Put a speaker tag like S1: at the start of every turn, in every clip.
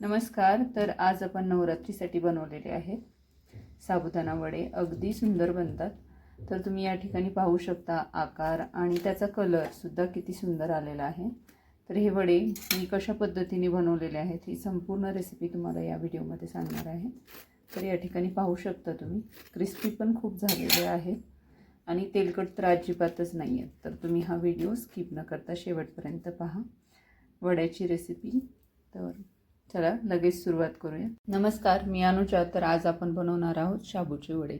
S1: नमस्कार तर आज आपण नवरात्रीसाठी बनवलेले आहेत. साबुदाणा वडे अगदी सुंदर बनतात. तर तुम्ही या ठिकाणी पाहू शकता आकार आणि त्याचा कलरसुद्धा किती सुंदर आलेला आहे. तर हे वडे मी कशा पद्धतीने बनवलेले आहेत ही संपूर्ण रेसिपी तुम्हाला या व्हिडिओमध्ये सांगणार आहे. तर या ठिकाणी पाहू शकता तुम्ही क्रिस्पी पण खूप झालेले आहेत आणि तेलकट तर अजिबातच नाही आहेत तर तुम्ही हा व्हिडिओ स्किप न करता शेवटपर्यंत पहा. वड्याची रेसिपी तर चला लगेच सुरुवात करूया. नमस्कार मी अनुजा तर आज आपण बनवणार आहोत शाबूचे वडे.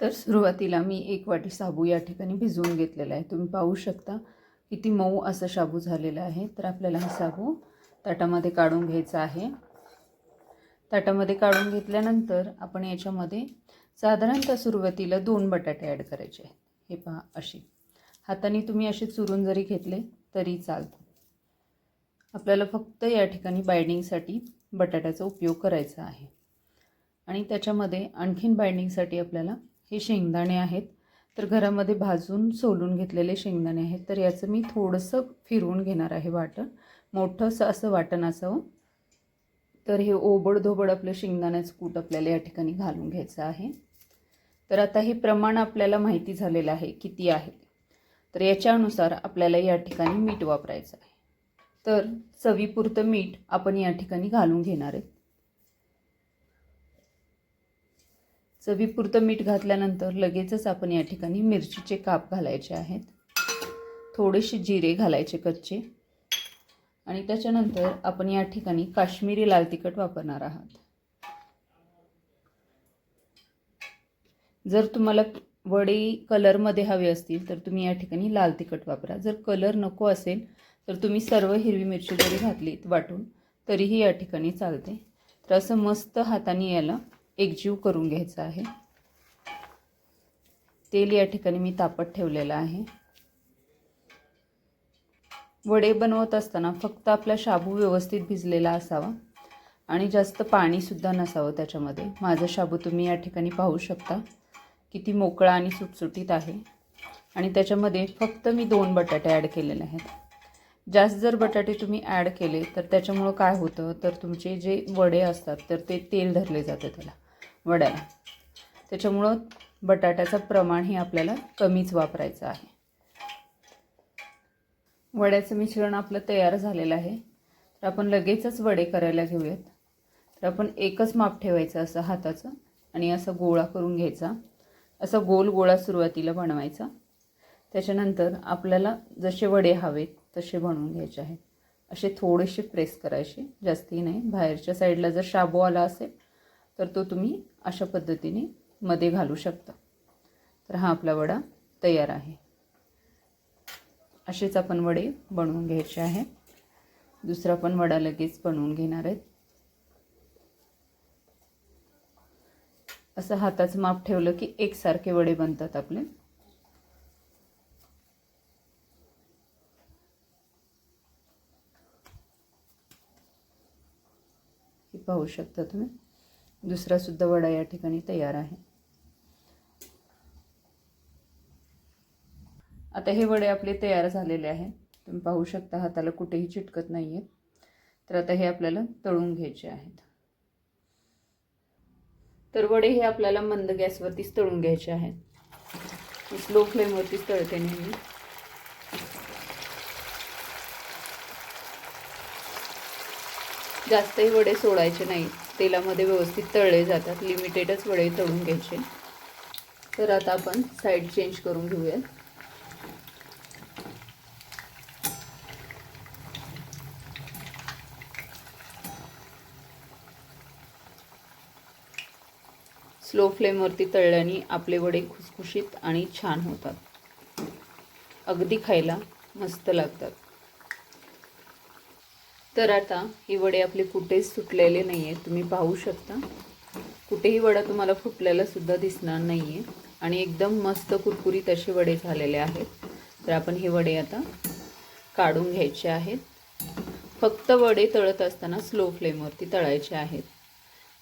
S1: तर सुरुवातीला मी एक वाटी साबू या ठिकाणी भिजवून घेतलेला आहे. तुम्ही पाहू शकता किती मऊ असं शाबू झालेलं आहे. तर आपल्याला हा साबू ताटामध्ये काढून घ्यायचा आहे. ताटामध्ये काढून घेतल्यानंतर आपण याच्यामध्ये साधारणतः सुरुवातीला दोन बटाटे ॲड करायचे आहेत. हे पहा असे. हाताने तुम्ही असे चुरून जरी घेतले तरी चालतं. आपल्याला फक्त या ठिकाणी बाइंडिंगसाठी बटाट्याचा उपयोग करायचा आहे. आणि त्याच्यामध्ये आणखीन बाइंडिंगसाठी आपल्याला हे शेंगदाणे आहेत. तर घरामध्ये भाजून सोलून घेतलेले शेंगदाणे आहेत. तर याचं मी थोडंसं फिरवून घेणार आहे वाटण. मोठंसं असं वाटण असावं. तर हे ओबड आपलं शेंगदाण्याचं कूट आपल्याला या ठिकाणी घालून घ्यायचं आहे. तर आता हे प्रमाण आपल्याला माहिती झालेलं आहे किती आहे. तर याच्यानुसार आपल्याला या ठिकाणी मीठ वापरायचं आहे. तर चवीपुरतं मीठ आपण या ठिकाणी घालून घेणार आहे. चवीपुरतं मीठ घातल्यानंतर लगेचच आपण या ठिकाणी मिरचीचे काप घालायचे आहेत. थोडेसे जिरे घालायचे कच्चे. आणि त्याच्यानंतर आपण या ठिकाणी काश्मीरी लाल तिखट वापरणार आहात. जर तुम्हाला वडे कलरमध्ये हवे असतील तर तुम्ही या ठिकाणी लाल तिखट वापरा. जर कलर नको असेल तर तुम्ही सर्व हिरवी मिरची जरी घातलीत वाटून तरीही या ठिकाणी चालते. तर असं मस्त हाताने याला एकजीव करून घ्यायचं आहे. तेल या ठिकाणी मी तापत ठेवलेलं आहे. वडे बनवत असताना फक्त आपला शाबू व्यवस्थित भिजलेला असावा आणि जास्त पाणीसुद्धा नसावं त्याच्यामध्ये. माझं शाबू तुम्ही या ठिकाणी पाहू शकता. किती मोकळा आणि सुटसुटीत आहे. आणि त्याच्यामध्ये फक्त मी दोन बटाटे ॲड केलेले आहेत. जास्त जर बटाटे तुम्ही ॲड केले तर त्याच्यामुळं काय होतं? तर तुमचे जे वडे असतात तर ते तेल धरले जातं त्याला वड्याला. त्याच्यामुळं बटाट्याचं प्रमाण हे आपल्याला कमीच वापरायचं आहे. वड्याचं मिश्रण आपलं तयार झालेलं आहे. तर आपण लगेचच वडे करायला घेऊयात. तर आपण एकच माप ठेवायचं असं हाताचं आणि असं गोळा करून घ्यायचा. असं गोल गोळा सुरुवातीला बनवायचा. त्याच्यानंतर आपल्याला जसे वडे हवेत तसे बनवून घ्यायचे आहेत. असे थोडेसे प्रेस करायचे जास्ती नाही. बाहेरच्या साईडला जर शाबू आला असेल तर तो तुम्ही अशा पद्धतीने मध्ये घालू शकता. तर हा आपला वडा तयार आहे. असेच आपण वडे बनवून घ्यायचे आहे दुसरा पण वडा लगेच बनवून घेणार आहेत. असं हाताचं माप ठेवलं की एकसारखे वडे बनतात आपले. पाहू शकता तुम्ही. दुसरा सुद्धा वडा या ठिकाणी तयार आहे. आता हे वडे आपले तयार झालेले आहेत तुम्ही पाहू शकता हाताला कुठेही चिटकत नाही आहेत तर आता हे आपल्याला तळून घ्यायचे आहेत. तर वडे हे आपल्याला मंद गॅसवरतीच तळून घ्यायचे आहेत. स्लो फ्लेमवरतीच तळते नेहमी. जास्तही वडे सोडायचे नाही. तेलामध्ये व्यवस्थित तळले जातात. लिमिटेडच वडे तळून घ्यायचे. तर आता आपण साईड चेंज करून घेऊयात. स्लो फ्लेमवरती तळल्याने आपले वडे खुसखुशीत आणि छान होतात. अगदी खायला मस्त लागतात. तर आता ही वडे आपले कुठेच सुटलेले नाही आहेत तुम्ही पाहू शकता. कुठेही वडा तुम्हाला फुटलेला सुद्धा दिसणार नाही आहे आणि एकदम मस्त कुरकुरीत असे वडे झालेले आहेत. तर आपण हे वडे आता काढून घ्यायचे आहेत. फक्त वडे तळत असताना स्लो फ्लेमवरती तळायचे आहेत.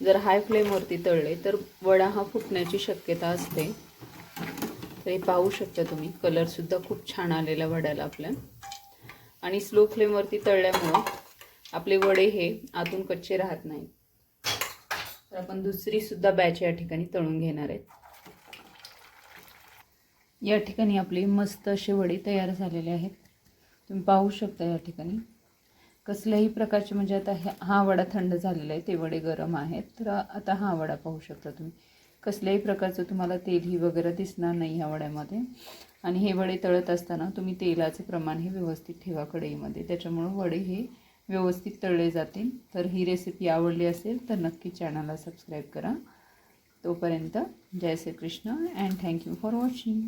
S1: जर हाय फ्लेमवरती तळले तर वडा हा फुटण्याची शक्यता असते. तर हे पाहू शकता तुम्ही. कलरसुद्धा खूप छान आलेला वड्याला आपल्या. आणि स्लो फ्लेमवरती तळल्यामुळं आपले वडे हे आतून कच्चे राहत नाहीत. तर आपण दुसरीसुद्धा बॅच या ठिकाणी तळून घेणार आहेत. या ठिकाणी आपले मस्त असे वडे तयार झालेले आहेत. तुम्ही पाहू शकता या ठिकाणी. कसल्याही प्रकारचे म्हणजे आता हा वडा थंड झालेला आहे ते वडे गरम आहेत. तर आता हा वडा पाहू शकता तुम्ही. कसल्याही प्रकारचं तुम्हाला तेलही वगैरे दिसणार नाही ह्या वड्यामध्ये. आणि हे वडे तळत असताना तुम्ही तेलाचे प्रमाण हे व्यवस्थित ठेवा कढईमध्ये. त्याच्यामुळं वडे हे व्यवस्थित तळले जातील. तर ही रेसिपी आवडली असेल तर नक्की चॅनलला सबस्क्राईब करा. तोपर्यंत जय Shri Krishna and thank you for watching